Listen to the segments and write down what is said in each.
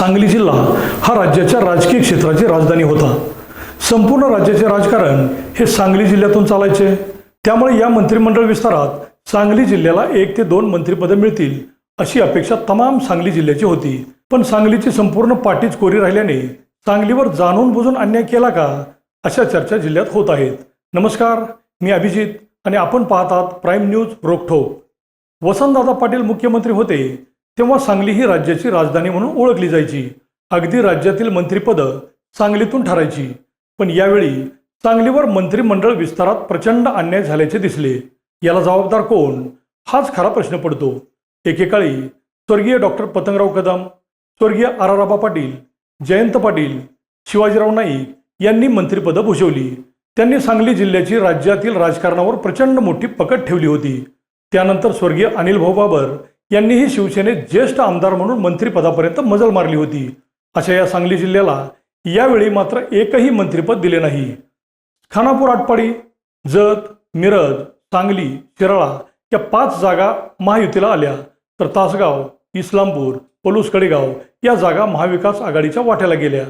सांगली जिल्हा हा राज्याच्या राजकीय क्षेत्राची राजधानी होता. संपूर्ण राज्याचे राजकारण हे सांगली जिल्ह्यातून चालायचे. त्यामुळे या मंत्रिमंडळ विस्तारात सांगली जिल्ह्याला एक ते दोन मंत्रिपदं मिळतील अशी अपेक्षा तमाम सांगली जिल्ह्याची होती. पण सांगलीची संपूर्ण पाठीच कोरी राहिल्याने सांगलीवर जाणून बुजून अन्याय केला का अशा चर्चा जिल्ह्यात होत आहेत. नमस्कार मी अभिजित आणि आपण पाहतात प्राईम न्यूज रोखठोक. वसंतदादा पाटील मुख्यमंत्री होते तेव्हा सांगली ही राज्याची राजधानी म्हणून ओळखली जायची. अगदी राज्यातील मंत्रिपदं सांगलीतून ठरायची. पण यावेळी सांगलीवर मंत्रिमंडळ विस्तारात प्रचंड अन्याय झाल्याचे दिसले. याला जबाबदार कोण? हाच खरा प्रश्न पडतो. एकेकाळी स्वर्गीय डॉक्टर पतंगराव कदम स्वर्गीय आराराबा पाटील जयंत पाटील शिवाजीराव नाईक यांनी मंत्रिपदं भूषवली. त्यांनी सांगली जिल्ह्याची राज्यातील राजकारणावर प्रचंड मोठी पकड ठेवली होती. त्यानंतर स्वर्गीय अनिल भाऊ बाबर यांनीही शिवसेनेत ज्येष्ठ आमदार म्हणून मंत्रिपदापर्यंत मजल मारली होती. अशा या सांगली जिल्ह्याला यावेळी मात्र एकही मंत्रिपद दिले नाही. खानापूर आटपाडी जत मिरज सांगली शिराळा या पाच जागा महायुतीला आल्या. तर तासगाव इस्लामपूर पलूस कडेगाव या जागा महाविकास आघाडीच्या वाट्याला गेल्या.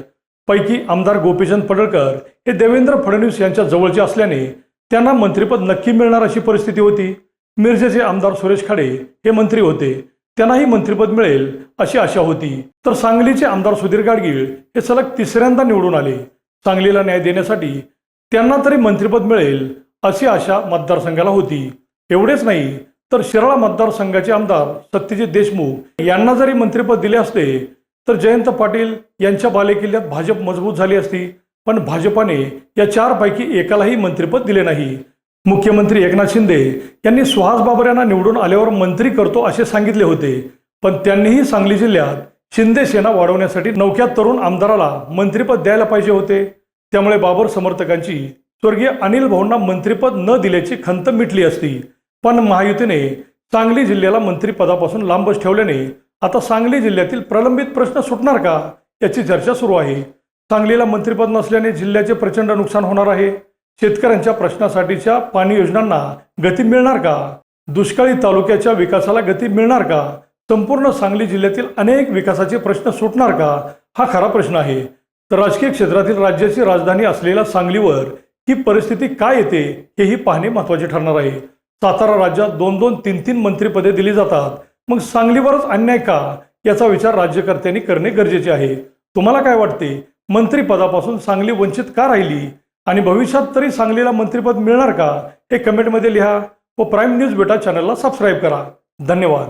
पैकी आमदार गोपीचंद पडळकर हे देवेंद्र फडणवीस यांच्या जवळचे असल्याने त्यांना मंत्रिपद नक्की मिळणार अशी परिस्थिती होती. मिरजेचे आमदार सुरेश खाडे हे मंत्री होते. त्यांनाही मंत्रिपद मिळेल अशी आशा होती. तर सांगलीचे आमदार सुधीर गाडगीळ हे सलग तिसऱ्यांदा निवडून आले. सांगलीला न्याय देण्यासाठी त्यांना तरी मंत्रिपद मिळेल अशी आशा मतदारसंघाला होती. एवढेच नाही तर शिराळा मतदारसंघाचे आमदार सत्यजित देशमुख यांना जरी मंत्रिपद दिले असते तर जयंत पाटील यांच्या बालेकिल्ल्यात भाजप मजबूत झाली असती. पण भाजपाने या चारपैकी एकालाही मंत्रिपद दिले नाही. मुख्यमंत्री एकनाथ शिंदे यांनी सुहास बाबर यांना निवडून आल्यावर मंत्री करतो असे सांगितले होते. पण त्यांनीही सांगली जिल्ह्यात शिंदे सेना वाढवण्यासाठी नौक्यात तरुण आमदाराला मंत्रिपद द्यायला पाहिजे होते. त्यामुळे बाबर समर्थकांची स्वर्गीय अनिल भाऊंना मंत्रिपद न दिल्याची खंत मिटली असती. पण महायुतीने सांगली जिल्ह्याला मंत्रिपदापासून लांबच ठेवल्याने आता सांगली जिल्ह्यातील प्रलंबित प्रश्न सुटणार का याची चर्चा सुरू आहे. सांगलीला मंत्रिपद नसल्याने जिल्ह्याचे प्रचंड नुकसान होणार आहे. शेतकऱ्यांच्या प्रश्नासाठीच्या पाणी योजनांना गती मिळणार का? दुष्काळी तालुक्याच्या विकासाला गती मिळणार का? संपूर्ण सांगली जिल्ह्यातील अनेक विकासाचे प्रश्न सुटणार का? हा खरा प्रश्न आहे. तर राजकीय क्षेत्रातील राज्याची राजधानी असलेल्या सांगलीवर ही परिस्थिती काय येते हेही पाहणे महत्त्वाचे ठरणार आहे. सातारा राज्यात दोन दोन तीन तीन मंत्रिपदे दिली जातात. मग सांगलीवरच अन्याय का? याचा विचार राज्यकर्त्यांनी करणे गरजेचे आहे. तुम्हाला काय वाटते? मंत्रिपदापासून सांगली वंचित का राहिली? आणि भविष्यात तरी सांगलीला मंत्रिपद मिळणार का? हे कमेंटमध्ये लिहा व प्राईम न्यूज बेटा चॅनलला सबस्क्राईब करा. धन्यवाद.